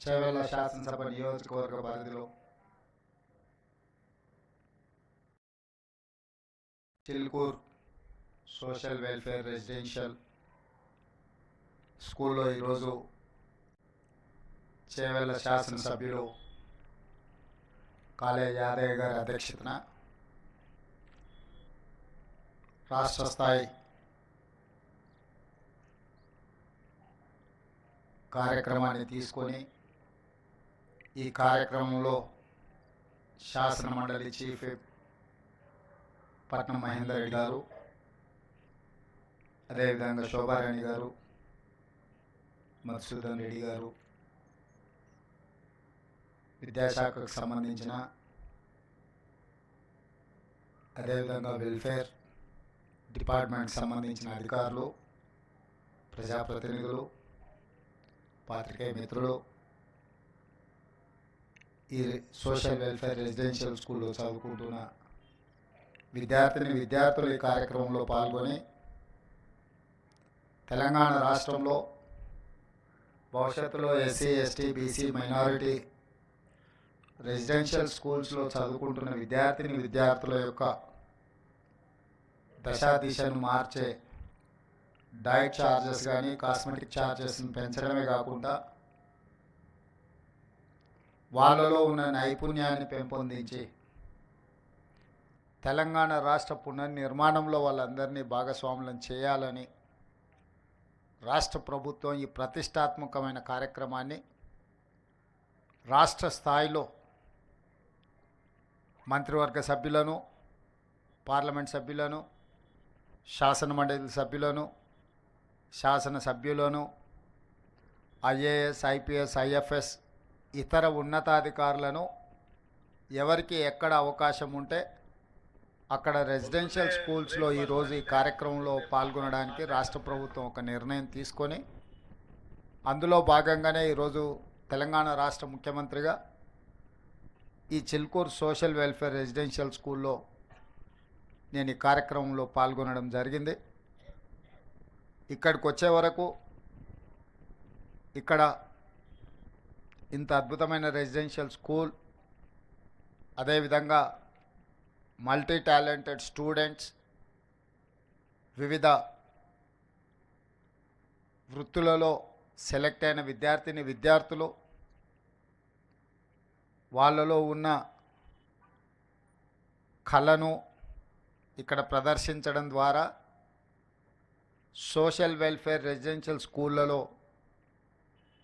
చెవెళ్ళ శాసనసభ నియోజకవర్గ పరిధిలో చిల్కూర్ సోషల్ వెల్ఫేర్ రెసిడెన్షియల్ స్కూల్లో ఈరోజు చేవెళ్ళ శాసనసభ్యులు కాలేజ్ యాదయ్య గారి అధ్యక్షతన రాష్ట్ర స్థాయి కార్యక్రమాన్ని తీసుకొని ఈ కార్యక్రమంలో శాసన మండలి చీఫ్ పట్నం మహేందర్ రెడ్డి గారు అదేవిధంగా శోభారాణి గారు మధుసూదన్ రెడ్డి గారు విద్యాశాఖకు సంబంధించిన అదేవిధంగా వెల్ఫేర్ డిపార్ట్మెంట్కి సంబంధించిన అధికారులు ప్రజాప్రతినిధులు పాత్రికేయ మిత్రులు ఈ సోషల్ వెల్ఫేర్ రెసిడెన్షియల్ స్కూల్లో చదువుకుంటున్న విద్యార్థిని విద్యార్థులు ఈ కార్యక్రమంలో పాల్గొని తెలంగాణ రాష్ట్రంలో భవిష్యత్తులో SC ST BC minority residential స్కూల్స్లో చదువుకుంటున్న విద్యార్థిని విద్యార్థుల యొక్క దశాదిశను మార్చే డైట్ ఛార్జెస్ కానీ కాస్మెటిక్ ఛార్జెస్ని పెంచడమే కాకుండా వాళ్ళలో ఉన్న నైపుణ్యాన్ని పెంపొందించి తెలంగాణ రాష్ట్ర పునర్నిర్మాణంలో వాళ్ళందరినీ భాగస్వాములను చేయాలని రాష్ట్ర ప్రభుత్వం ఈ ప్రతిష్టాత్మకమైన కార్యక్రమాన్ని రాష్ట్ర స్థాయిలో మంత్రివర్గ సభ్యులను పార్లమెంట్ సభ్యులను శాసన మండలి సభ్యులను శాసన సభ్యులను ఐఏఎస్ ఐపీఎస్ ఐఎఫ్ఎస్ ఇతర ఉన్నతాధికారులను ఎవరికి ఎక్కడ అవకాశం ఉంటే అక్కడ రెసిడెన్షియల్ స్కూల్స్లో ఈరోజు ఈ కార్యక్రమంలో పాల్గొనడానికి రాష్ట్ర ప్రభుత్వం ఒక నిర్ణయం తీసుకొని అందులో భాగంగానే ఈరోజు తెలంగాణ రాష్ట్ర ముఖ్యమంత్రిగా ఈ చిల్కూరు సోషల్ వెల్ఫేర్ రెసిడెన్షియల్ స్కూల్లో నేను ఈ కార్యక్రమంలో పాల్గొనడం జరిగింది. ఇక్కడికి వచ్చే వరకు ఇక్కడ ఇంత అద్భుతమైన రెసిడెన్షియల్ స్కూల్ అదేవిధంగా మల్టీ టాలెంటెడ్ స్టూడెంట్స్ వివిధ వృత్తులలో సెలెక్ట్ అయిన విద్యార్థిని విద్యార్థులు వాళ్ళలో ఉన్న కళను ఇక్కడ ప్రదర్శించడం ద్వారా సోషల్ వెల్ఫేర్ రెసిడెన్షియల్ స్కూళ్ళలో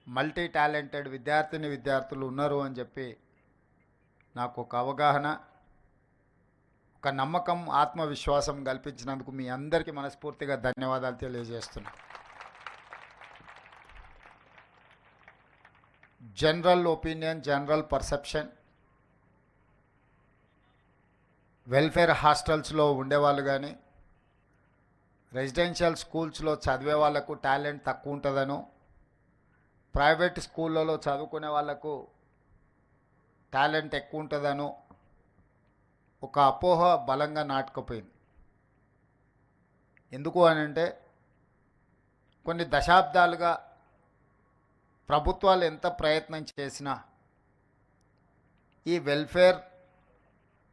మల్టీ టాలెంటెడ్ విద్యార్థిని విద్యార్థులు ఉన్నారు అని చెప్పి నాకు ఒక అవగాహన ఒక నమ్మకం ఆత్మవిశ్వాసం కల్పించినందుకు మీ అందరికీ మనస్ఫూర్తిగా ధన్యవాదాలు తెలియజేస్తున్నా. General opinion general perception. Welfare హాస్టల్స్లో ఉండేవాళ్ళు కానీ రెసిడెన్షియల్ స్కూల్స్లో చదివే వాళ్ళకు టాలెంట్ తక్కువ ఉంటుందనో ప్రైవేట్ స్కూళ్ళలో చదువుకునే వాళ్ళకు టాలెంట్ ఎక్కువ ఉంటుందనో ఒక అపోహ బలంగా నాటుకుపోయింది. ఎందుకు అని అంటే కొన్ని దశాబ్దాలుగా ప్రభుత్వాలు ఎంత ప్రయత్నం చేసినా ఈ వెల్ఫేర్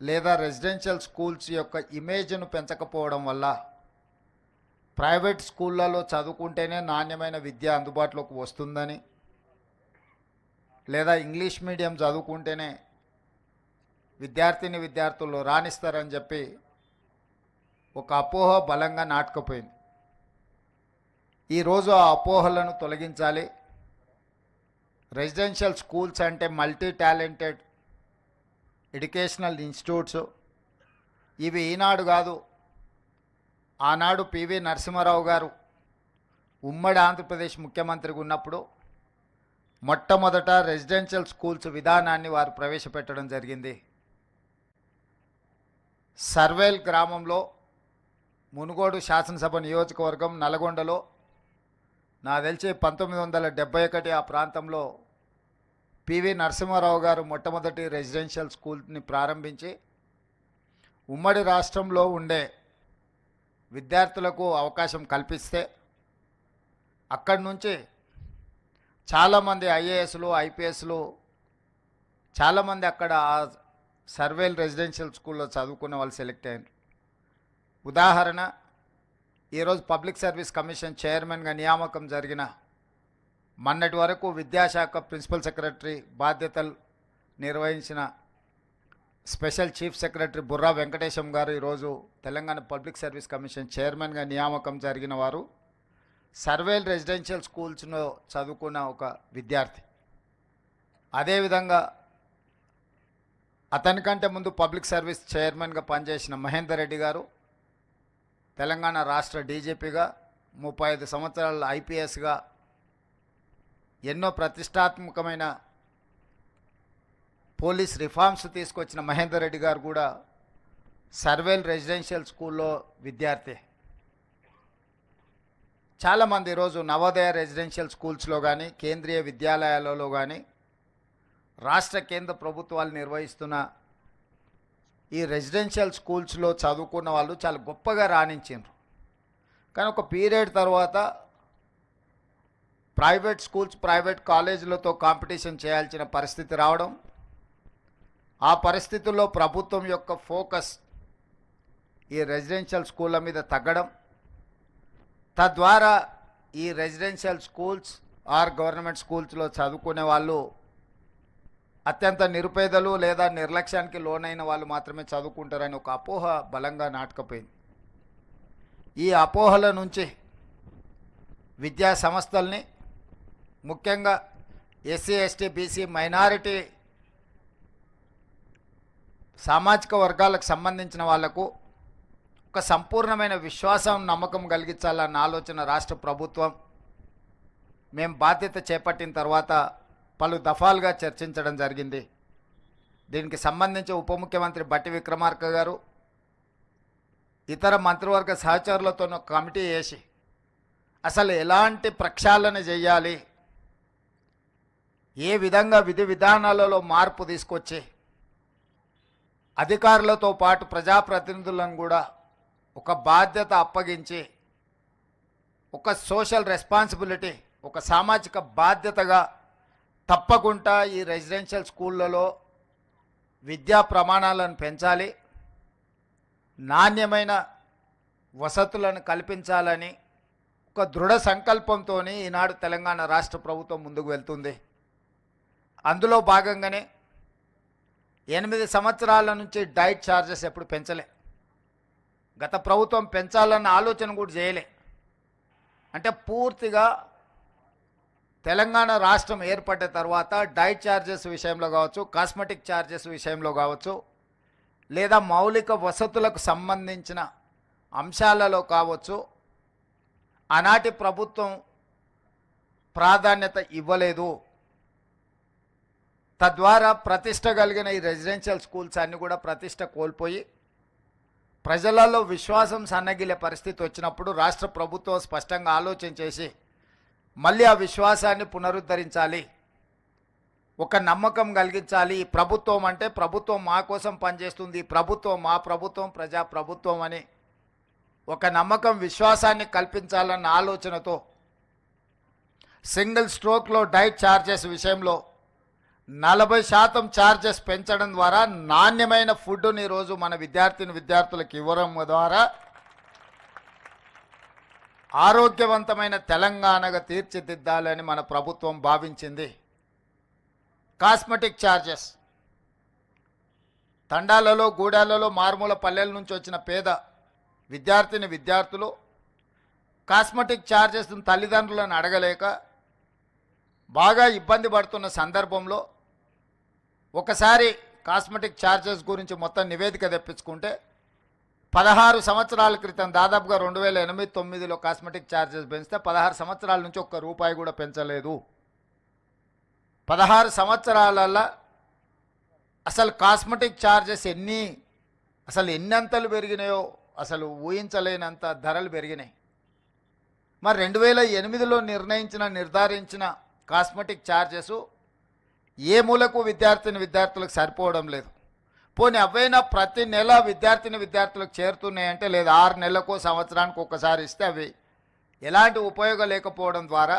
లేదా రెసిడెన్షియల్ స్కూల్స్ యొక్క ఇమేజ్ను పెంచకపోవడం వల్ల ప్రైవేట్ స్కూళ్ళలో చదువుకుంటేనే నాణ్యమైన విద్య అందుబాటులోకి వస్తుందని లేదా ఇంగ్లీష్ మీడియం చదువుకుంటేనే విద్యార్థిని విద్యార్థులు రాణిస్తారని చెప్పి ఒక అపోహ బలంగా నాటుకుపోయింది. ఈరోజు ఆ అపోహలను తొలగించాలి. రెసిడెన్షియల్ స్కూల్స్ అంటే మల్టీ టాలెంటెడ్ ఎడ్యుకేషనల్ ఇన్స్టిట్యూట్స్. ఇవి ఈనాడు కాదు ఆనాడు పివి నరసింహారావు గారు ఉమ్మడి ఆంధ్రప్రదేశ్ ముఖ్యమంత్రిగా ఉన్నప్పుడు మొట్టమొదట రెసిడెన్షియల్ స్కూల్స్ విధానాన్ని వారు ప్రవేశపెట్టడం జరిగింది. సర్వేల్ గ్రామంలో మునుగోడు శాసనసభ నియోజకవర్గం నల్గొండలో నా తెలిసి పంతొమ్మిది వందల డెబ్బై ఒకటి ఆ ప్రాంతంలో పివి నరసింహారావు గారు మొట్టమొదటి రెసిడెన్షియల్ స్కూల్ని ప్రారంభించి ఉమ్మడి రాష్ట్రంలో ఉండే విద్యార్థులకు అవకాశం కల్పిస్తే అక్కడి నుంచి చాలామంది ఐఏఎస్లు ఐపీఎస్లు చాలామంది అక్కడ సర్వేల్ రెసిడెన్షియల్ స్కూల్లో చదువుకున్న వాళ్ళు సెలెక్ట్ అయ్యారు. ఉదాహరణ ఈరోజు పబ్లిక్ సర్వీస్ కమిషన్ చైర్మన్గా నియామకం జరిగిన మొన్నటి వరకు విద్యాశాఖ ప్రిన్సిపల్ సెక్రటరీ బాధ్యతలు నిర్వహించిన special chief secretary Burra Venkatesham garu ఈరోజు తెలంగాణ పబ్లిక్ సర్వీస్ కమిషన్ చైర్మన్గా నియామకం జరిగిన వారు. సర్వేల్ రెసిడెన్షియల్ స్కూల్స్లో చదువుకున్న ఒక విద్యార్థి. అదేవిధంగా అతనికంటే ముందు పబ్లిక్ సర్వీస్ చైర్మన్గా పనిచేసిన మహేందర్ రెడ్డి గారు తెలంగాణ రాష్ట్ర డీజీపీగా ముప్పై ఐదు సంవత్సరాల ఐపీఎస్గా ఎన్నో ప్రతిష్టాత్మకమైన పోలీస్ రిఫార్మ్స్ తీసుకొచ్చిన మహేందర్ రెడ్డి గారు కూడా సర్వేల్ రెసిడెన్షియల్ స్కూల్లో విద్యార్థి. చాలామంది ఈరోజు నవోదయ రెసిడెన్షియల్ స్కూల్స్లో కానీ కేంద్రీయ విద్యాలయాలలో కానీ రాష్ట్ర కేంద్ర ప్రభుత్వాలు నిర్వహిస్తున్న ఈ రెసిడెన్షియల్ స్కూల్స్లో చదువుకున్న వాళ్ళు చాలా గొప్పగా రాణించారు కానీ ఒక పీరియడ్ తర్వాత ప్రైవేట్ స్కూల్స్ ప్రైవేట్ కాలేజీలతో కాంపిటీషన్ చేయాల్సిన పరిస్థితి రావడం ఆ పరిస్థితుల్లో ప్రభుత్వం యొక్క ఫోకస్ ఈ రెసిడెన్షియల్ స్కూళ్ళ మీద తగ్గడం తద్వారా ఈ రెసిడెన్షియల్ స్కూల్స్ ఆర్ గవర్నమెంట్ స్కూల్స్లో చదువుకునే వాళ్ళు అత్యంత నిరుపేదలు లేదా నిర్లక్ష్యానికి లోనైన వాళ్ళు మాత్రమే చదువుకుంటారని ఒక అపోహ బలంగా నాటకపోయింది. ఈ అపోహల నుంచి విద్యా సంస్థల్ని ముఖ్యంగా ఎస్సీ ఎస్టీ బీసీ మైనారిటీ సామాజిక వర్గాలకు సంబంధించిన వాళ్ళకు ఒక సంపూర్ణమైన విశ్వాసం నమ్మకం కలిగించాలన్న ఆలోచన రాష్ట్ర ప్రభుత్వం. మేము బాధ్యత చేపట్టిన తర్వాత పలు దఫాలుగా చర్చించడం జరిగింది. దీనికి సంబంధించి ఉప ముఖ్యమంత్రి బట్టి విక్రమార్క గారు ఇతర మంత్రివర్గ సహచరులతో ఒక కమిటీ వేసి అసలు ఎలాంటి ప్రక్షాళన చేయాలి? ఏ విధంగా విధి విధానాలలో మార్పు తీసుకొచ్చి అధికారులతో పాటు ప్రజాప్రతినిధులను కూడా ఒక బాధ్యత అప్పగించి ఒక సోషల్ రెస్పాన్సిబిలిటీ ఒక సామాజిక బాధ్యతగా తప్పకుండా ఈ రెసిడెన్షియల్ స్కూళ్ళలో విద్యా ప్రమాణాలను పెంచాలి నాణ్యమైన వసతులను కల్పించాలని ఒక దృఢ సంకల్పంతో ఈనాడు తెలంగాణ రాష్ట్ర ప్రభుత్వం ముందుకు వెళ్తుంది. అందులో భాగంగానే ఎనిమిది సంవత్సరాల నుంచి డైట్ ఛార్జెస్ ఎప్పుడు పెంచలే. గత ప్రభుత్వం పెంచాలన్న ఆలోచన కూడా చేయలే. అంటే పూర్తిగా తెలంగాణ రాష్ట్రం ఏర్పడ్డ తర్వాత డైట్ ఛార్జెస్ విషయంలో కావచ్చు కాస్మెటిక్ ఛార్జెస్ విషయంలో కావచ్చు లేదా మౌలిక వసతులకు సంబంధించిన అంశాలలో కావచ్చు ఆనాటి ప్రభుత్వం ప్రాధాన్యత ఇవ్వలేదు. తద్వారా ప్రతిష్ట కలిగిన ఈ రెసిడెన్షియల్ స్కూల్స్ అన్నీ కూడా ప్రతిష్ట కోల్పోయి ప్రజలలో విశ్వాసం సన్నగిలే పరిస్థితి వచ్చినప్పుడు రాష్ట్ర ప్రభుత్వం స్పష్టంగా ఆలోచన చేసి మళ్ళీ ఆ విశ్వాసాన్ని పునరుద్ధరించాలి. ఒక నమ్మకం కలిగించాలి. ప్రభుత్వం అంటే ప్రభుత్వం మా కోసం పనిచేస్తుంది. ప్రభుత్వం మా ప్రభుత్వం ప్రజా ప్రభుత్వం అని ఒక నమ్మకం విశ్వాసాన్ని కల్పించాలన్న ఆలోచనతో సింగిల్ స్ట్రోక్లో డైట్ ఛార్జెస్ విషయంలో నలభై శాతం ఛార్జెస్ పెంచడం ద్వారా నాణ్యమైన ఫుడ్ని ఈరోజు మన విద్యార్థిని విద్యార్థులకు ఇవ్వడం ద్వారా ఆరోగ్యవంతమైన తెలంగాణగా తీర్చిదిద్దాలని మన ప్రభుత్వం భావించింది. కాస్మెటిక్ ఛార్జెస్ తండాలలో గూడాలలో మారుమూల పల్లెల నుంచి వచ్చిన పేద విద్యార్థిని విద్యార్థులు కాస్మెటిక్ ఛార్జెస్ను తల్లిదండ్రులను అడగలేక బాగా ఇబ్బంది పడుతున్న సందర్భంలో ఒకసారి కాస్మెటిక్ ఛార్జెస్ గురించి మొత్తం నివేదిక తెప్పించుకుంటే పదహారు సంవత్సరాల క్రితం దాదాపుగా రెండు వేల ఎనిమిది తొమ్మిదిలో కాస్మెటిక్ ఛార్జెస్ పెంచితే పదహారు సంవత్సరాల నుంచి ఒక్క రూపాయి కూడా పెంచలేదు. పదహారు సంవత్సరాలలో అసలు కాస్మెటిక్ ఛార్జెస్ ఎన్ని అసలు ఎన్నంతలు పెరిగినాయో అసలు ఊహించలేనంత ధరలు పెరిగినాయి. మరి రెండు వేల ఎనిమిదిలో నిర్ణయించిన నిర్ధారించిన కాస్మెటిక్ ఛార్జెస్ ఏ మూలకు విద్యార్థిని విద్యార్థులకు సరిపోవడం లేదు. పోనీ అవైనా ప్రతి నెల విద్యార్థిని విద్యార్థులకు చేరుతున్నాయంటే లేదా ఆరు నెలలకు సంవత్సరానికి ఒకసారి ఇస్తే అవి ఎలాంటి ఉపయోగం లేకపోవడం ద్వారా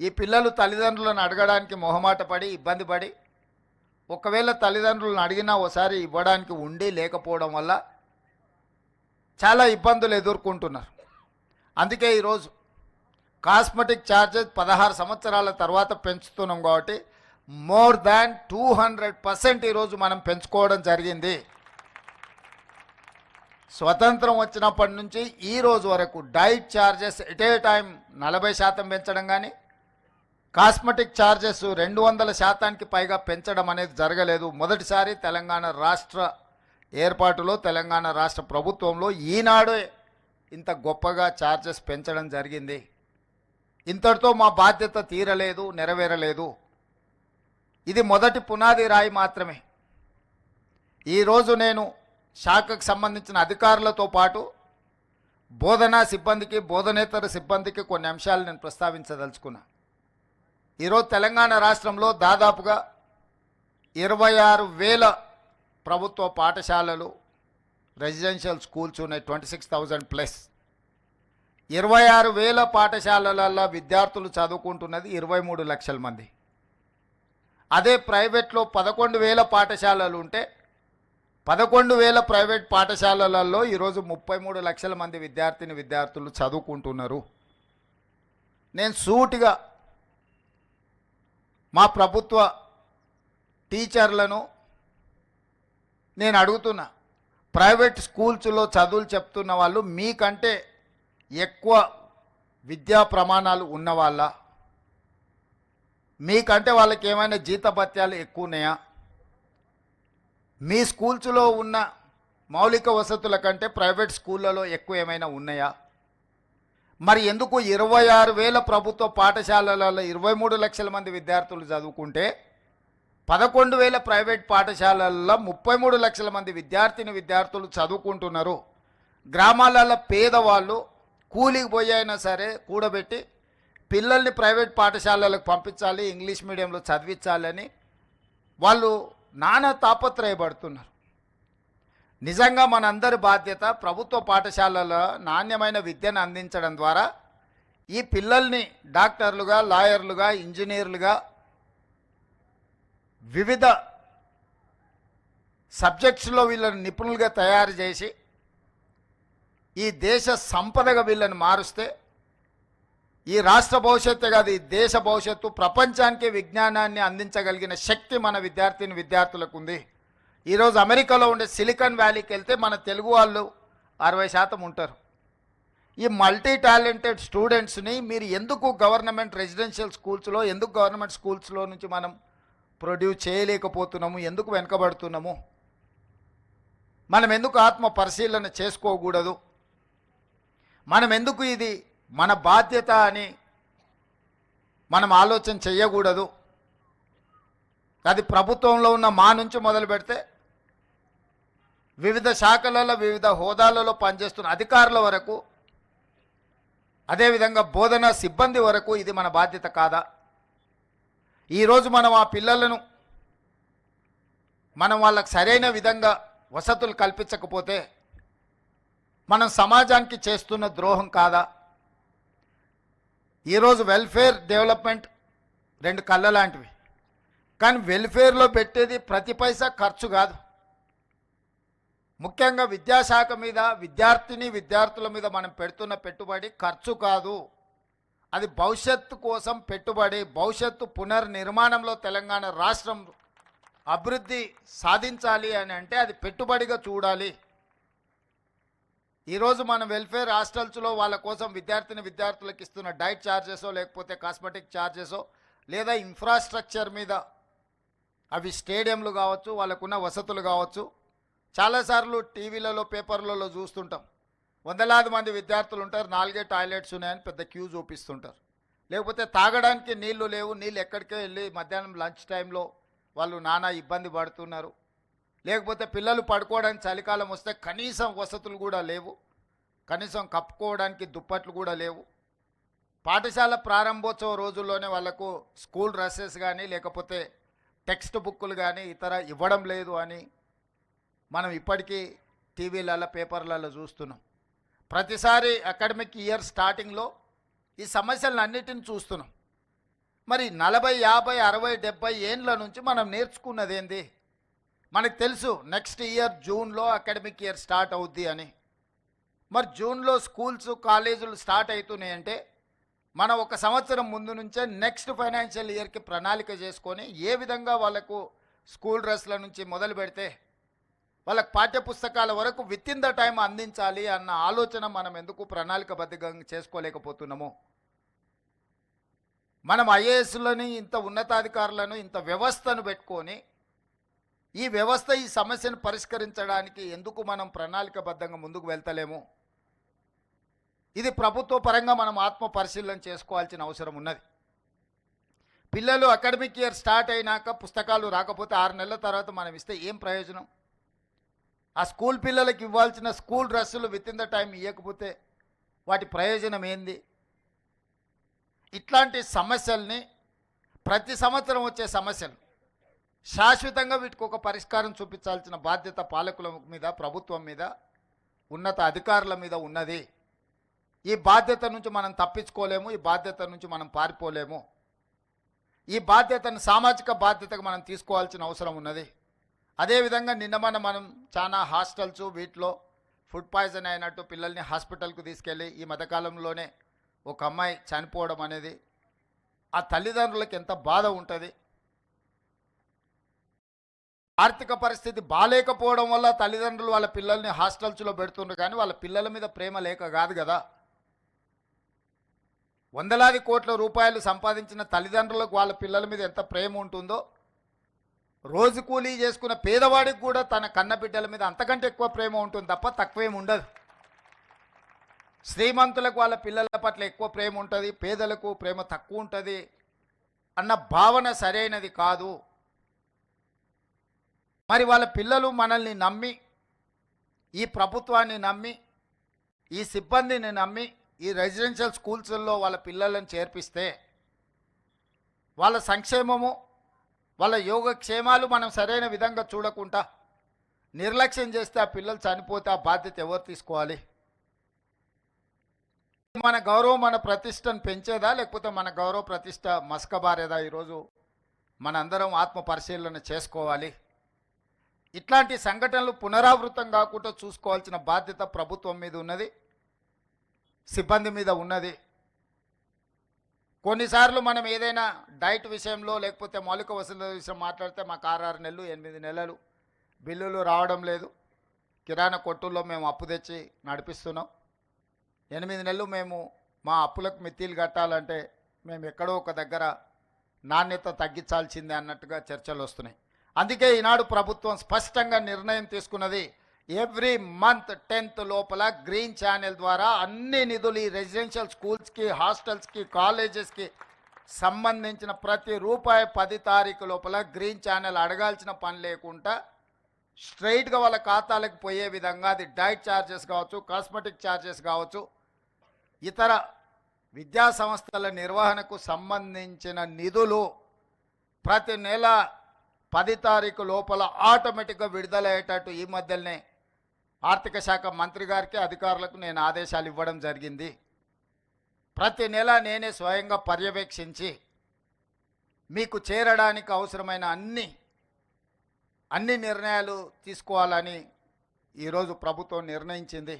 ఈ పిల్లలు తల్లిదండ్రులను అడగడానికి మొహమాట పడి ఇబ్బంది పడి ఒకవేళ తల్లిదండ్రులను అడిగినా ఒకసారి ఇవ్వడానికి ఉండి లేకపోవడం వల్ల చాలా ఇబ్బందులు ఎదుర్కొంటున్నారు. అందుకే ఈరోజు కాస్మెటిక్ ఛార్జెస్ పదహారు సంవత్సరాల తర్వాత పెంచుతున్నాం కాబట్టి more than two hundred percent ఈరోజు మనం పెంచుకోవడం జరిగింది. స్వతంత్రం వచ్చినప్పటి నుంచి ఈ రోజు వరకు diet charges at a time నలభై శాతం పెంచడం కానీ కాస్మెటిక్ ఛార్జెస్ రెండు వందల శాతానికి పైగా పెంచడం అనేది జరగలేదు. మొదటిసారి తెలంగాణ రాష్ట్ర ఏర్పాటులో తెలంగాణ రాష్ట్ర ప్రభుత్వంలో ఈనాడే ఇంత గొప్పగా ఛార్జెస్ పెంచడం జరిగింది. ఇంతటితో మా బాధ్యత తీరలేదు నెరవేరలేదు. ఇది మొదటి పునాది రాయి మాత్రమే. ఈరోజు నేను శాఖకు సంబంధించిన అధికారులతో పాటు బోధనా సిబ్బందికి బోధనేతర సిబ్బందికి కొన్ని అంశాలు నేను ప్రస్తావించదలుచుకున్నా. ఈరోజు తెలంగాణ రాష్ట్రంలో దాదాపుగా ఇరవై ఆరు వేల ప్రభుత్వ పాఠశాలలు రెసిడెన్షియల్ స్కూల్స్ ఉన్నాయి ట్వంటీ సిక్స్ థౌజండ్ ప్లస్. ఇరవై ఆరు వేల పాఠశాలలలో విద్యార్థులు చదువుకుంటున్నది ఇరవై మూడు లక్షల మంది. అదే ప్రైవేట్లో పదకొండు వేల పాఠశాలలు ఉంటే పదకొండు వేల ప్రైవేట్ పాఠశాలలలో ఈరోజు ముప్పై మూడు లక్షల మంది విద్యార్థిని విద్యార్థులు చదువుకుంటున్నారు. నేను సూటిగా మా ప్రభుత్వ టీచర్లను నేను అడుగుతున్నా. ప్రైవేట్ స్కూల్స్లో చదువులు చెప్తున్న వాళ్ళు మీకంటే ఎక్కువ విద్యా ప్రమాణాలు ఉన్నవాళ్ళ మీకంటే వాళ్ళకి ఏమైనా జీతభత్యాలు ఎక్కువ ఉన్నాయా మీ స్కూల్స్లో ఉన్న మౌలిక వసతుల కంటే ప్రైవేట్ స్కూళ్ళలో ఎక్కువ ఏమైనా ఉన్నాయా? మరి ఎందుకు ఇరవై ఆరు వేల ప్రభుత్వ పాఠశాలలలో ఇరవై మూడు లక్షల మంది విద్యార్థులు చదువుకుంటే పదకొండు వేల ప్రైవేట్ పాఠశాలల్లో ముప్పై మూడు లక్షల మంది విద్యార్థిని విద్యార్థులు చదువుకుంటున్నారు? గ్రామాలలో పేదవాళ్ళు కూలికి పోయైనా సరే కూడబెట్టి పిల్లల్ని ప్రైవేట్ పాఠశాలలకు పంపించాలి ఇంగ్లీష్ మీడియంలో చదివించాలని వాళ్ళు నానా తాపత్రయపడుతున్నారు. నిజంగా మనందరి బాధ్యత ప్రభుత్వ పాఠశాలలో నాణ్యమైన విద్యను అందించడం ద్వారా ఈ పిల్లల్ని డాక్టర్లుగా లాయర్లుగా ఇంజనీర్లుగా వివిధ సబ్జెక్ట్స్లో వీళ్ళని నిపుణులుగా తయారు చేసి ఈ దేశ సంపదగా వీళ్ళని మారుస్తే ఈ రాష్ట్ర భవిష్యత్తు కాదు ఈ దేశ భవిష్యత్తు ప్రపంచానికి విజ్ఞానాన్ని అందించగలిగిన శక్తి మన విద్యార్థిని విద్యార్థులకు ఉంది ఈరోజు అమెరికాలో ఉండే సిలికాన్ వ్యాలీకి వెళ్తే మన తెలుగు వాళ్ళు అరవై శాతం ఉంటారు. ఈ మల్టీ టాలెంటెడ్ స్టూడెంట్స్ని మీరు ఎందుకు గవర్నమెంట్ రెసిడెన్షియల్ స్కూల్స్లో ఎందుకు గవర్నమెంట్ స్కూల్స్లో నుంచి మనం ప్రొడ్యూస్ చేయలేకపోతున్నాము ఎందుకు వెనుకబడుతున్నాము? మనం ఎందుకు ఆత్మ పరిశీలన చేసుకోకూడదు? మనం ఎందుకు ఇది మన బాధ్యత అని మనం ఆలోచన చేయకూడదు అది ప్రభుత్వంలో ఉన్న మా నుంచి మొదలు పెడితే వివిధ శాఖలలో వివిధ హోదాలలో పనిచేస్తున్న అధికారుల వరకు అదేవిధంగా బోధన సిబ్బంది వరకు ఇది మన బాధ్యత కాదా? ఈరోజు మనం ఆ పిల్లలను మనం వాళ్ళకు సరైన విధంగా వసతులు కల్పించకపోతే మనం సమాజానికి చేస్తున్న ద్రోహం కాదా? ఈరోజు వెల్ఫేర్ డెవలప్మెంట్ రెండు కళ్ళ లాంటివి కానీ వెల్ఫేర్లో పెట్టేది ప్రతి పైసా ఖర్చు కాదు. ముఖ్యంగా విద్యాశాఖ మీద విద్యార్థిని విద్యార్థుల మీద మనం పెడుతున్న పెట్టుబడి ఖర్చు కాదు. అది భవిష్యత్తు కోసం పెట్టుబడి భవిష్యత్తు పునర్నిర్మాణంలో తెలంగాణ రాష్ట్రం అభివృద్ధి సాధించాలి అని అంటే అది పెట్టుబడిగా చూడాలి. ఈరోజు మన వెల్ఫేర్ హాస్టల్స్లో వాళ్ళ కోసం విద్యార్థిని విద్యార్థులకు ఇస్తున్న డైట్ ఛార్జెసో లేకపోతే కాస్మెటిక్ ఛార్జెసో లేదా ఇన్ఫ్రాస్ట్రక్చర్ మీద అవి స్టేడియంలు కావచ్చు వాళ్ళకున్న వసతులు కావచ్చు. చాలాసార్లు టీవీలలో పేపర్లలో చూస్తుంటాం. వందలాది మంది విద్యార్థులు ఉంటారు నాలుగే టాయిలెట్స్ ఉన్నాయని పెద్ద క్యూ చూపిస్తుంటారు. లేకపోతే తాగడానికి నీళ్ళు లేవు నీళ్ళు ఎక్కడికే వెళ్ళి మధ్యాహ్నం లంచ్ టైంలో వాళ్ళు నానా ఇబ్బంది పడుతున్నారు. లేకపోతే పిల్లలు పడుకోవడానికి చలికాలం వస్తే కనీసం వసతులు కూడా లేవు. కనీసం కప్పుకోవడానికి దుప్పట్లు కూడా లేవు. పాఠశాల ప్రారంభోత్సవ రోజుల్లోనే వాళ్ళకు స్కూల్ డ్రెస్సెస్ కానీ లేకపోతే టెక్స్ట్ బుక్కులు కానీ ఇతర ఇవ్వడం లేదు అని మనం ఇప్పటికీ టీవీలలో పేపర్లలో చూస్తున్నాం. ప్రతిసారి అకాడమిక్ ఇయర్ స్టార్టింగ్లో ఈ సమస్యలను అన్నిటిని చూస్తున్నాం. మరి నలభై యాభై అరవై డెబ్బై ఏండ్ల నుంచి మనం నేర్చుకున్నది ఏంది మనకు తెలుసు నెక్స్ట్ ఇయర్ జూన్లో అకాడమిక్ ఇయర్ స్టార్ట్ అవుద్ది అని. మరి జూన్లో స్కూల్స్ కాలేజీలు స్టార్ట్ అవుతున్నాయి అంటే మనం ఒక సంవత్సరం ముందు నుంచే నెక్స్ట్ ఫైనాన్షియల్ ఇయర్కి ప్రణాళిక చేసుకొని ఏ విధంగా వాళ్ళకు స్కూల్ డ్రెస్ల నుంచి మొదలు పెడితే వాళ్ళకి పాఠ్యపుస్తకాల వరకు విత్ ఇన్ ద టైం అందించాలి అన్న ఆలోచన మనం ఎందుకు ప్రణాళికబద్ధంగా చేసుకోలేకపోతున్నాము? మనం ఐఏఎస్లని ఇంత ఉన్నతాధికారులను ఇంత వ్యవస్థను పెట్టుకొని ఈ వ్యవస్థ ఈ సమస్యను పరిష్కరించడానికి ఎందుకు మనం ప్రణాళికబద్ధంగా ముందుకు వెళ్తలేము? ఇది ప్రభుత్వ పరంగా మనం ఆత్మ పరిశీలన చేసుకోవాల్సిన అవసరం ఉన్నది. పిల్లలు అకాడమిక్ ఇయర్ స్టార్ట్ అయినాక పుస్తకాలు రాకపోతే ఆరు నెలల తర్వాత మనం ఇస్తే ఏం ప్రయోజనం? ఆ స్కూల్ పిల్లలకి ఇవ్వాల్సిన స్కూల్ డ్రెస్సులు విత్ ఇన్ ద టైం ఇవ్వకపోతే వాటి ప్రయోజనం ఏంది? ఇట్లాంటి సమస్యల్ని ప్రతి సంవత్సరం వచ్చే సమస్యలు శాశ్వతంగా వీటికి ఒక పరిష్కారం చూపించాల్సిన బాధ్యత పాలకుల మీద ప్రభుత్వం మీద ఉన్నత అధికారుల మీద ఉన్నది. ఈ బాధ్యత నుంచి మనం తప్పించుకోలేము ఈ బాధ్యత నుంచి మనం పారిపోలేము. ఈ బాధ్యతను సామాజిక బాధ్యతగా మనం తీసుకోవాల్సిన అవసరం ఉన్నది. అదేవిధంగా నిన్న మన మనం చాలా హాస్టల్స్ వీటిలో ఫుడ్ పాయిజన్ అయినట్టు పిల్లల్ని హాస్పిటల్కు తీసుకెళ్ళి ఈ మధ్యకాలంలోనే ఒక అమ్మాయి చనిపోవడం అనేది ఆ తల్లిదండ్రులకు ఎంత బాధ ఉంటుంది. ఆర్థిక పరిస్థితి బాగాలేకపోవడం వల్ల తల్లిదండ్రులు వాళ్ళ పిల్లల్ని హాస్టల్స్లో పెడుతుండ్రు. కానీ వాళ్ళ పిల్లల మీద ప్రేమ లేక కాదు కదా. వందలాది కోట్ల రూపాయలు సంపాదించిన తల్లిదండ్రులకు వాళ్ళ పిల్లల మీద ఎంత ప్రేమ ఉంటుందో రోజు కూలీ చేసుకున్న పేదవాడికి కూడా తన కన్న బిడ్డల మీద అంతకంటే ఎక్కువ ప్రేమ ఉంటుంది తప్ప తక్కువేం ఉండదు. శ్రీమంతులకు వాళ్ళ పిల్లల పట్ల ఎక్కువ ప్రేమ ఉంటుంది పేదలకు ప్రేమ తక్కువ ఉంటుంది అన్న భావన సరైనది కాదు. మరి వాళ్ళ పిల్లలు మనల్ని నమ్మి ఈ ప్రభుత్వాన్ని నమ్మి ఈ సిబ్బందిని నమ్మి ఈ రెసిడెన్షియల్ స్కూల్స్లో వాళ్ళ పిల్లలను చేర్పిస్తే వాళ్ళ సంక్షేమము వాళ్ళ యోగక్షేమాలు మనం సరైన విధంగా చూడకుండా నిర్లక్ష్యం చేస్తే ఆ పిల్లలు చనిపోతే ఆ బాధ్యత ఎవరు తీసుకోవాలి? మన గౌరవం మన ప్రతిష్టను పెంచేదా? లేకపోతే మన గౌరవ ప్రతిష్ట మసకబారేదా ఈరోజు? మనందరం ఆత్మ పరిశీలన చేసుకోవాలి. ఇట్లాంటి సంఘటనలు పునరావృతం కాకుండా చూసుకోవాల్సిన బాధ్యత ప్రభుత్వం మీద ఉన్నది సిబ్బంది మీద ఉన్నది. కొన్నిసార్లు మనం ఏదైనా డైట్ విషయంలో లేకపోతే మౌలిక వసతుల విషయం మాట్లాడితే మాకు ఆరు నెలలు ఎనిమిది నెలలు బిల్లులు రావడం లేదు. కిరాణా కొట్టుల్లో మేము అప్పు తెచ్చి నడిపిస్తున్నాం. ఎనిమిది నెలలు మేము మా అప్పులకు మిత్తిలు కట్టాలంటే మేము ఎక్కడో ఒక దగ్గర నాణ్యత తగ్గించాల్సిందే అన్నట్టుగా చర్చలు వస్తున్నాయి. అందుకే ఈనాడు ప్రభుత్వం స్పష్టంగా నిర్ణయం తీసుకున్నది ఎవ్రీ మంత్ టెన్త్ లోపల గ్రీన్ ఛానల్ ద్వారా అన్ని నిధులు ఈ రెసిడెన్షియల్ స్కూల్స్కి హాస్టల్స్కి కాలేజెస్కి సంబంధించిన ప్రతి రూపాయి పది తారీఖు లోపల గ్రీన్ ఛానల్ అడగాల్సిన పని లేకుండా స్ట్రైట్గా వాళ్ళ ఖాతాలకు పోయే విధంగా అది డైట్ ఛార్జెస్ కావచ్చు కాస్మెటిక్ ఛార్జెస్ కావచ్చు ఇతర విద్యా సంస్థల నిర్వహణకు సంబంధించిన నిధులు ప్రతి నెల పది తారీఖు లోపల ఆటోమేటిక్గా విడుదలయ్యేటట్టు ఈ మధ్యనే ఆర్థిక శాఖ మంత్రి గారికి అధికారులకు నేను ఆదేశాలు ఇవ్వడం జరిగింది. ప్రతి నెల నేనే స్వయంగా పర్యవేక్షించి మీకు చేరడానికి అవసరమైన అన్ని అన్ని నిర్ణయాలు తీసుకోవాలని ఈరోజు ప్రభుత్వం నిర్ణయించింది.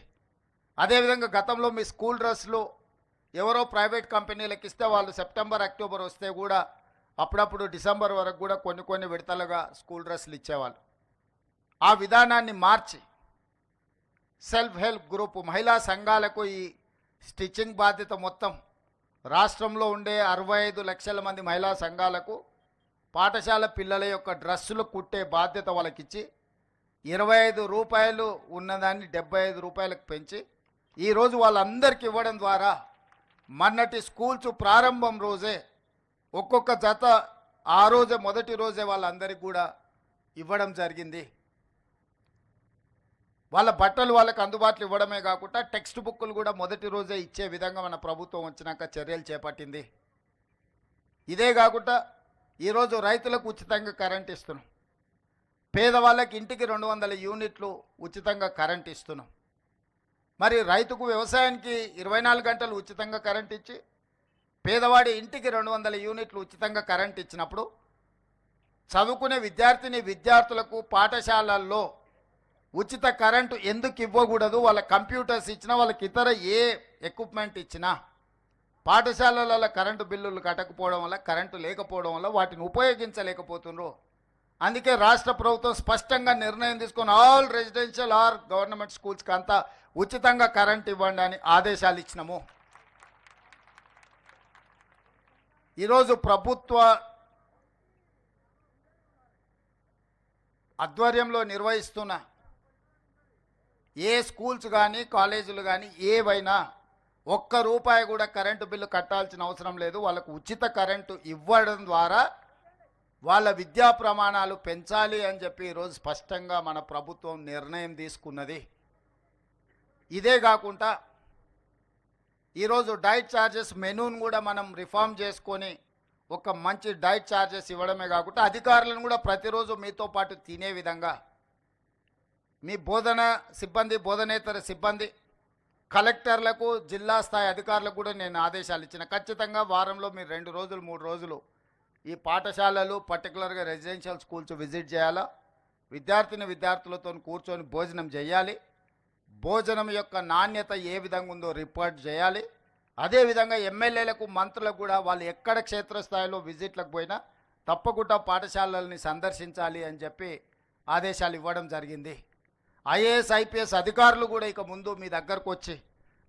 అదేవిధంగా గతంలో మీ స్కూల్ డ్రెస్లు ఎవరో ప్రైవేట్ కంపెనీలకు ఇస్తే వాళ్ళు సెప్టెంబర్ అక్టోబర్ వస్తే కూడా అప్పుడప్పుడు డిసెంబర్ వరకు కూడా కొన్ని కొన్ని విడతలుగా స్కూల్ డ్రెస్సులు ఇచ్చేవాళ్ళు. ఆ విధానాన్ని మార్చి సెల్ఫ్ హెల్ప్ గ్రూప్ మహిళా సంఘాలకు ఈ స్టిచ్చింగ్ బాధ్యత మొత్తం రాష్ట్రంలో ఉండే అరవై ఐదు లక్షల మంది మహిళా సంఘాలకు పాఠశాల పిల్లల యొక్క డ్రెస్సులు కుట్టే బాధ్యత వాళ్ళకిచ్చి ఇరవై ఐదు రూపాయలు ఉన్నదాన్ని డెబ్బై ఐదు రూపాయలకు పెంచి ఈరోజు వాళ్ళందరికీ ఇవ్వడం ద్వారా మొన్నటి స్కూల్స్ ప్రారంభం రోజే ఒక్కొక్క జత ఆ రోజే మొదటి రోజే వాళ్ళందరికీ కూడా ఇవ్వడం జరిగింది. వాళ్ళ బట్టలు వాళ్ళకి అందుబాటులో ఇవ్వడమే కాకుండా టెక్స్ట్ బుక్కులు కూడా మొదటి రోజే ఇచ్చే విధంగా మన ప్రభుత్వం వచ్చినాక చర్యలు చేపట్టింది. ఇదే కాకుండా ఈరోజు రైతులకు ఉచితంగా కరెంట్ ఇస్తున్నాం. పేదవాళ్ళకి ఇంటికి రెండు వందల యూనిట్లు ఉచితంగా కరెంట్ ఇస్తున్నాం. మరి రైతుకు వ్యవసాయానికి ఇరవై నాలుగు గంటలు ఉచితంగా కరెంట్ ఇచ్చి పేదవాడి ఇంటికి రెండు వందల యూనిట్లు ఉచితంగా కరెంట్ ఇచ్చినప్పుడు చదువుకునే విద్యార్థిని విద్యార్థులకు పాఠశాలల్లో ఉచిత కరెంటు ఎందుకు ఇవ్వకూడదు? వాళ్ళ కంప్యూటర్స్ ఇచ్చినా వాళ్ళకి ఇతర ఏ ఎక్విప్మెంట్ ఇచ్చినా పాఠశాలలలో కరెంటు బిల్లులు కట్టకపోవడం వల్ల కరెంటు లేకపోవడం వల్ల వాటిని ఉపయోగించలేకపోతున్నారు అందుకే రాష్ట్ర ప్రభుత్వం స్పష్టంగా నిర్ణయం తీసుకొని ఆల్ రెసిడెన్షియల్ ఆర్ గవర్నమెంట్ స్కూల్స్కి అంతా ఉచితంగా కరెంట్ ఇవ్వండి అని ఆదేశాలు ఇచ్చినాము. ఈరోజు ప్రభుత్వ ఆధ్వర్యంలో నిర్వహిస్తున్న ఏ స్కూల్స్ కానీ కాలేజీలు కానీ ఏవైనా ఒక్క రూపాయి కూడా కరెంటు బిల్లు కట్టాల్సిన అవసరం లేదు. వాళ్ళకు ఉచిత కరెంటు ఇవ్వడం ద్వారా వాళ్ళ విద్యా ప్రమాణాలు పెంచాలి అని చెప్పి ఈరోజు స్పష్టంగా మన ప్రభుత్వం నిర్ణయం తీసుకున్నది. ఇదే కాకుండా ఈరోజు డైట్ ఛార్జెస్ మెనూను కూడా మనం రిఫార్మ్ చేసుకొని ఒక మంచి డైట్ ఛార్జెస్ ఇవ్వడమే కాకుండా అధికారులను కూడా ప్రతిరోజు మీతో పాటు తినే విధంగా మీ బోధన సిబ్బంది బోధనేతర సిబ్బంది కలెక్టర్లకు జిల్లా స్థాయి అధికారులకు కూడా నేను ఆదేశాలు ఇచ్చిన. ఖచ్చితంగా వారంలో మీరు రెండు రోజులు మూడు రోజులు ఈ పాఠశాలలు పర్టికులర్గా రెసిడెన్షియల్ స్కూల్స్ విజిట్ చేయాలా? విద్యార్థిని విద్యార్థులతో కూర్చొని భోజనం చేయాలి. భోజనం యొక్క నాణ్యత ఏ విధంగా ఉందో రిపోర్ట్ చేయాలి. అదేవిధంగా ఎమ్మెల్యేలకు మంత్రులకు కూడా వాళ్ళు ఎక్కడ క్షేత్రస్థాయిలో విజిట్లకు పోయినా తప్పకుండా పాఠశాలల్ని సందర్శించాలి అని చెప్పి ఆదేశాలు ఇవ్వడం జరిగింది. ఐఏఎస్ ఐపీఎస్ అధికారులు కూడా ఇక ముందు మీ దగ్గరకు వచ్చి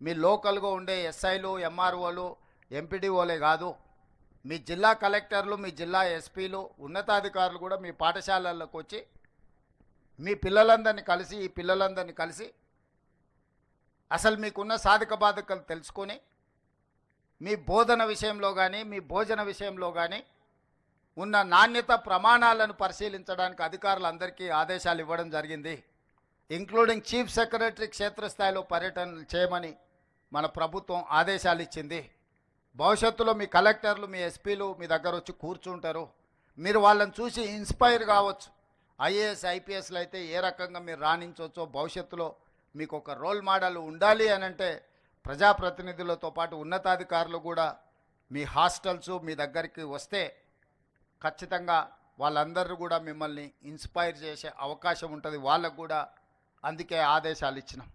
మీ లోకల్గా ఉండే ఎస్ఐలు ఎంఆర్ఓలు ఎంపీడీఓలే కాదు మీ జిల్లా కలెక్టర్లు మీ జిల్లా ఎస్పీలు ఉన్నతాధికారులు కూడా మీ పాఠశాలలకు వచ్చి మీ పిల్లలందరినీ కలిసి ఈ పిల్లలందరినీ కలిసి అసలు మీకున్న సాధక బాధకలు తెలుసుకొని మీ బోధన విషయంలో కానీ మీ భోజన విషయంలో కానీ ఉన్న నాణ్యత ప్రమాణాలను పరిశీలించడానికి అధికారులందరికీ ఆదేశాలు ఇవ్వడం జరిగింది. ఇంక్లూడింగ్ చీఫ్ సెక్రటరీ క్షేత్రస్థాయిలో పర్యటనలు చేయమని మన ప్రభుత్వం ఆదేశాలు ఇచ్చింది. భవిష్యత్తులో మీ కలెక్టర్లు మీ ఎస్పీలు మీ దగ్గర వచ్చి కూర్చుంటారు. మీరు వాళ్ళని చూసి ఇన్స్పైర్ కావచ్చు. ఐఏఎస్ ఐపీఎస్లు అయితే ఏ రకంగా మీరు రాణించవచ్చో భవిష్యత్తులో మీకు ఒక రోల్ మోడల్ ఉండాలి అని అంటే ప్రజాప్రతినిధులతో పాటు ఉన్నతాధికారులు కూడా మీ హాస్టల్స్ మీ దగ్గరికి వస్తే ఖచ్చితంగా వాళ్ళందరూ కూడా మిమ్మల్ని ఇన్స్పైర్ చేసే అవకాశం ఉంటుంది. వాళ్ళకు కూడా అందుకే ఆదేశాలు ఇచ్చినాం.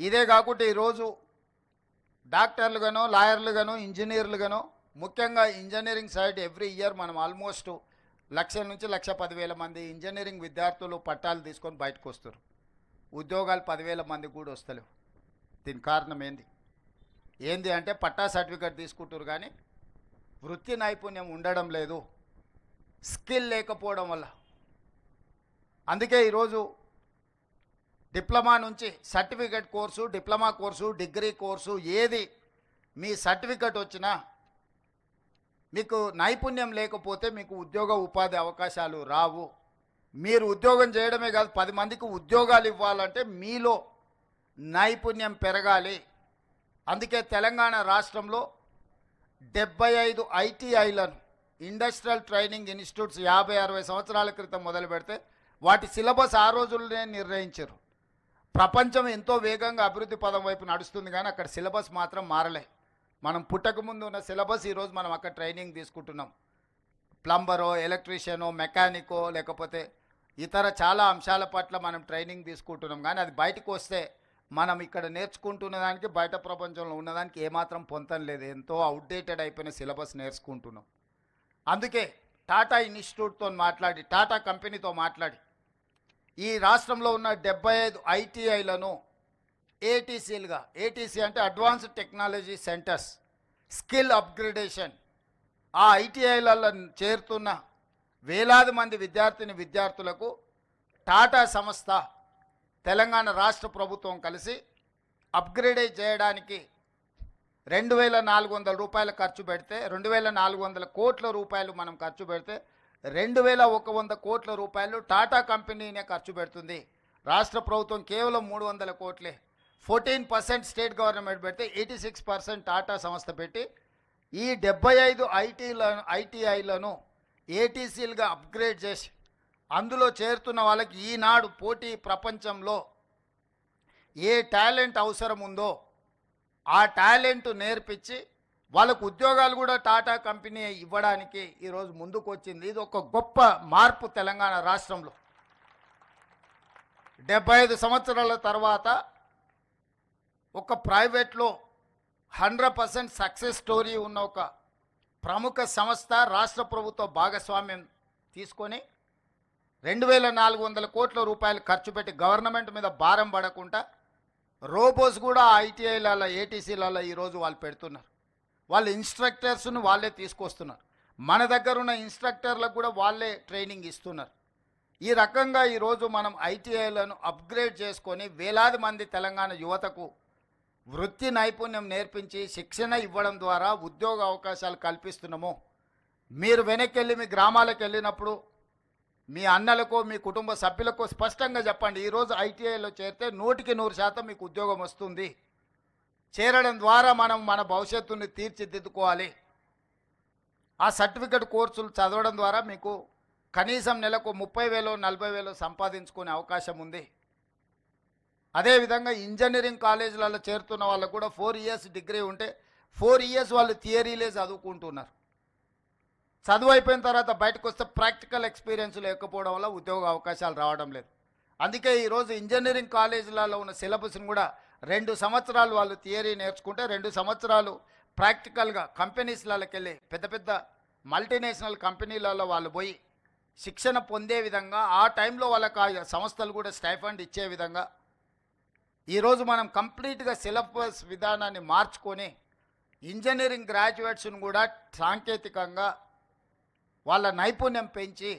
ఇదే కాకుండా ఈరోజు డాక్టర్లుగానో లాయర్లుగానో ఇంజనీర్లుగానో ముఖ్యంగా ఇంజనీరింగ్ సైడ్ ఎవ్రీ ఇయర్ మనం ఆల్మోస్ట్ లక్ష నుంచి లక్ష పదివేల మంది ఇంజనీరింగ్ విద్యార్థులు పట్టాలు తీసుకొని బయటకు వస్తారు ఉద్యోగాలు పదివేల మంది కూడా వస్తలేవు. దీని కారణం ఏంది? ఏంది అంటే పట్టా సర్టిఫికేట్ తీసుకుంటారు కానీ వృత్తి నైపుణ్యం ఉండడం లేదు. స్కిల్ లేకపోవడం వల్ల. అందుకే ఈరోజు డిప్లొమా నుంచి certificate course diploma course degree course ఏది మీ సర్టిఫికేట్ వచ్చినా మీకు నైపుణ్యం లేకపోతే మీకు ఉద్యోగ ఉపాధి అవకాశాలు రావు. మీరు ఉద్యోగం చేయడమే కాదు పది మందికి ఉద్యోగాలు ఇవ్వాలంటే మీలో నైపుణ్యం పెరగాలి. అందుకే తెలంగాణ రాష్ట్రంలో డెబ్బై ఐదు ఐటీఐలను ఇండస్ట్రియల్ ట్రైనింగ్ ఇన్స్టిట్యూట్స్ యాభై అరవై సంవత్సరాల క్రితం మొదలు పెడితే వాటి సిలబస్ ఆ రోజుల్లోనే నిర్ణయించారు. ప్రపంచం ఎంతో వేగంగా అభివృద్ధి పదం వైపు నడుస్తుంది కానీ అక్కడ సిలబస్ మాత్రం మారలే. మనం పుట్టక ముందు ఉన్న సిలబస్ ఈరోజు మనం అక్కడ ట్రైనింగ్ తీసుకుంటున్నాం. ప్లంబరో ఎలక్ట్రీషియనో మెకానికో లేకపోతే ఇతర చాలా అంశాల పట్ల మనం ట్రైనింగ్ తీసుకుంటున్నాం. కానీ అది బయటకు వస్తే మనం ఇక్కడ నేర్చుకుంటున్న దానికి బయట ప్రపంచంలో ఉన్నదానికి ఏమాత్రం పొంతం లేదు. ఎంతో అవుట్డేటెడ్ అయిపోయిన సిలబస్ నేర్చుకుంటున్నాం. అందుకే టాటా ఇన్స్టిట్యూట్తో మాట్లాడి టాటా కంపెనీతో మాట్లాడి. ఈ రాష్ట్రంలో ఉన్న డెబ్బై ఐదు ఐటీఐలను ఏటీసీలుగా ఏటీసీ అంటే advanced technology centres skill upgradation ఆ ఐటీఐలలో చేరుతున్న వేలాది మంది విద్యార్థిని విద్యార్థులకు టాటా సంస్థ తెలంగాణ రాష్ట్ర ప్రభుత్వం కలిసి అప్గ్రేడ్ చేయడానికి రెండు వేల నాలుగు వందల రూపాయలు ఖర్చు పెడితే రెండు వేల నాలుగు వందల కోట్ల రూపాయలు మనం ఖర్చు పెడితే రెండు వేల ఒక వంద కోట్ల రూపాయలు టాటా కంపెనీనే ఖర్చు పెడుతుంది. రాష్ట్ర ప్రభుత్వం కేవలం మూడు వందల కోట్లే. ఫోర్టీన్ పర్సెంట్ స్టేట్ గవర్నమెంట్ పెడితే ఎయిటీ సిక్స్ పర్సెంట్ టాటా సంస్థ పెట్టి ఈ డెబ్బై ఐదు ఐటీలను ఐటీఐలను ఏటీసీలుగా అప్గ్రేడ్ చేసి అందులో చేరుతున్న వాళ్ళకి ఈనాడు పోటీ ప్రపంచంలో ఏ టాలెంట్ అవసరం ఉందో ఆ టాలెంట్ నేర్పించి వాళ్ళకు ఉద్యోగాలు కూడా టాటా కంపెనీ ఇవ్వడానికి ఈరోజు ముందుకు వచ్చింది ఇది ఒక గొప్ప మార్పు తెలంగాణ రాష్ట్రంలో. డెబ్బై ఐదు సంవత్సరాల తర్వాత ఒక ప్రైవేట్లో హండ్రెడ్ పర్సెంట్ సక్సెస్ స్టోరీ ఉన్న ఒక ప్రముఖ సంస్థ రాష్ట్ర ప్రభుత్వ భాగస్వామ్యం తీసుకొని రెండు వేల నాలుగు వందల కోట్ల రూపాయలు ఖర్చు పెట్టి గవర్నమెంట్ మీద భారం పడకుండా రోబోస్ కూడా ఐటీఐలలో ఏటీసీలలో ఈరోజు వాళ్ళు పెడుతున్నారు. వాళ్ళ ఇన్స్ట్రక్టర్స్ను వాళ్ళే తీసుకొస్తున్నారు. మన దగ్గర ఉన్న ఇన్స్ట్రక్టర్లకు కూడా వాళ్ళే ట్రైనింగ్ ఇస్తున్నారు. ఈ రకంగా ఈరోజు మనం ఐటీఐలను అప్గ్రేడ్ చేసుకొని వేలాది మంది తెలంగాణ యువతకు వృత్తి నైపుణ్యం నేర్పించి శిక్షణ ఇవ్వడం ద్వారా ఉద్యోగ అవకాశాలు కల్పిస్తున్నాము. మీరు వెనక్కి వెళ్ళి మీ గ్రామాలకు వెళ్ళినప్పుడు మీ అన్నలకు మీ కుటుంబ సభ్యులకు స్పష్టంగా చెప్పండి. ఈరోజు ఐటీఐలో చేరితే నూటికి నూరు శాతం మీకు ఉద్యోగం వస్తుంది. చేరడం ద్వారా మనం మన భవిష్యత్తుని తీర్చిదిద్దుకోవాలి. ఆ సర్టిఫికెట్ కోర్సులు చదవడం ద్వారా మీకు కనీసం నెలకు ముప్పై వేలు నలభై వేలు సంపాదించుకునే అవకాశం ఉంది. అదేవిధంగా ఇంజనీరింగ్ కాలేజీలలో చేరుతున్న వాళ్ళకు కూడా ఫోర్ ఇయర్స్ డిగ్రీ ఉంటే ఫోర్ ఇయర్స్ వాళ్ళు థియరీలే చదువుకుంటున్నారు. చదువు అయిపోయిన తర్వాత బయటకు వస్తే ప్రాక్టికల్ ఎక్స్పీరియన్స్ లేకపోవడం వల్ల ఉద్యోగ అవకాశాలు రావడం లేదు. అందుకే ఈరోజు ఇంజనీరింగ్ కాలేజీలలో ఉన్న సిలబస్ని కూడా రెండు సంవత్సరాలు వాళ్ళు థియరీ నేర్చుకుంటే రెండు సంవత్సరాలు ప్రాక్టికల్గా కంపెనీస్లకి వెళ్ళి పెద్ద పెద్ద మల్టీనేషనల్ కంపెనీలలో వాళ్ళు పోయి శిక్షణ పొందే విధంగా ఆ టైంలో వాళ్ళకి ఆ సంస్థలు కూడా స్టైఫండ్ ఇచ్చే విధంగా ఈరోజు మనం కంప్లీట్గా సిలబస్ విధానాన్ని మార్చుకొని ఇంజనీరింగ్ గ్రాడ్యుయేట్స్ను కూడా సాంకేతికంగా వాళ్ళ నైపుణ్యం పెంచి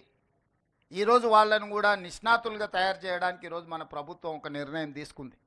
ఈరోజు వాళ్ళను కూడా నిష్ణాతులుగా తయారు చేయడానికి ఈరోజు మన ప్రభుత్వం ఒక నిర్ణయం తీసుకుంది.